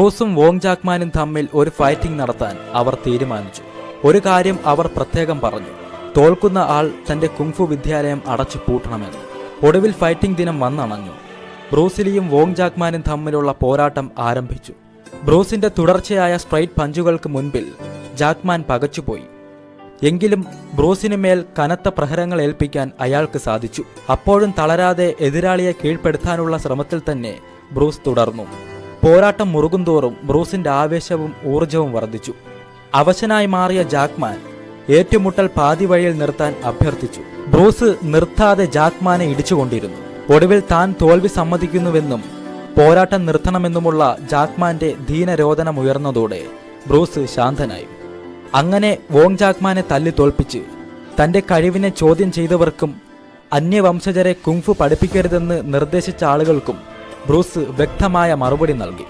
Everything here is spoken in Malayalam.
ബ്രൂസും വോങ് ജാക്മാനും തമ്മിൽ ഒരു ഫൈറ്റിംഗ് നടത്താൻ അവർ തീരുമാനിച്ചു. ഒരു കാര്യം അവർ പ്രത്യേകം പറഞ്ഞു തോൽക്കുന്ന ആൾ തന്റെ കുങ്ഫു വിദ്യാലയം അടച്ചു പൂട്ടണമെന്ന്. ഒടുവിൽ ഫൈറ്റിംഗ് ദിനം വന്നണഞ്ഞു. ബ്രൂസിലിയും വോങ് ജാക്മാനും തമ്മിലുള്ള പോരാട്ടം ആരംഭിച്ചു. ബ്രൂസിന്റെ തുടർച്ചയായ സ്ട്രൈറ്റ് പഞ്ചുകൾക്ക് മുൻപിൽ ജാക്മാൻ പകച്ചുപോയി. എങ്കിലും ബ്രൂസിനു മേൽ കനത്ത പ്രഹരങ്ങൾ ഏൽപ്പിക്കാൻ അയാൾക്ക് സാധിച്ചു. അപ്പോഴും തളരാതെ എതിരാളിയെ കീഴ്പ്പെടുത്താനുള്ള ശ്രമത്തിൽ തന്നെ ബ്രൂസ് തുടർന്നു. പോരാട്ടം മുറുകുന്തോറും ബ്രൂസിന്റെ ആവേശവും ഊർജവും വർദ്ധിച്ചു. അവശനായി മാറിയ ജാക്മാൻ ഏറ്റുമുട്ടൽ പാതി വഴിയിൽ നിർത്താൻ അഭ്യർത്ഥിച്ചു. ബ്രൂസ് നിർത്താതെ ജാക്മാനെ ഇടിച്ചുകൊണ്ടിരുന്നു. ഒടുവിൽ താൻ തോൽവി സമ്മതിക്കുന്നുവെന്നും പോരാട്ടം നിർത്തണമെന്നുമുള്ള ജാക്മാന്റെ ധീനരോധനമുയർന്നതോടെ ബ്രൂസ് ശാന്തനായി. അങ്ങനെ വോങ് ജാക്മാനെ തല്ലി തോൽപ്പിച്ച് തന്റെ കഴിവിനെ ചോദ്യം ചെയ്തവർക്കും അന്യവംശജരെ കുങ്ഫു പഠിപ്പിക്കരുതെന്ന് നിർദ്ദേശിച്ച ആളുകൾക്കും ബ്രൂസ് വ്യക്തമായ മറുപടി നൽകി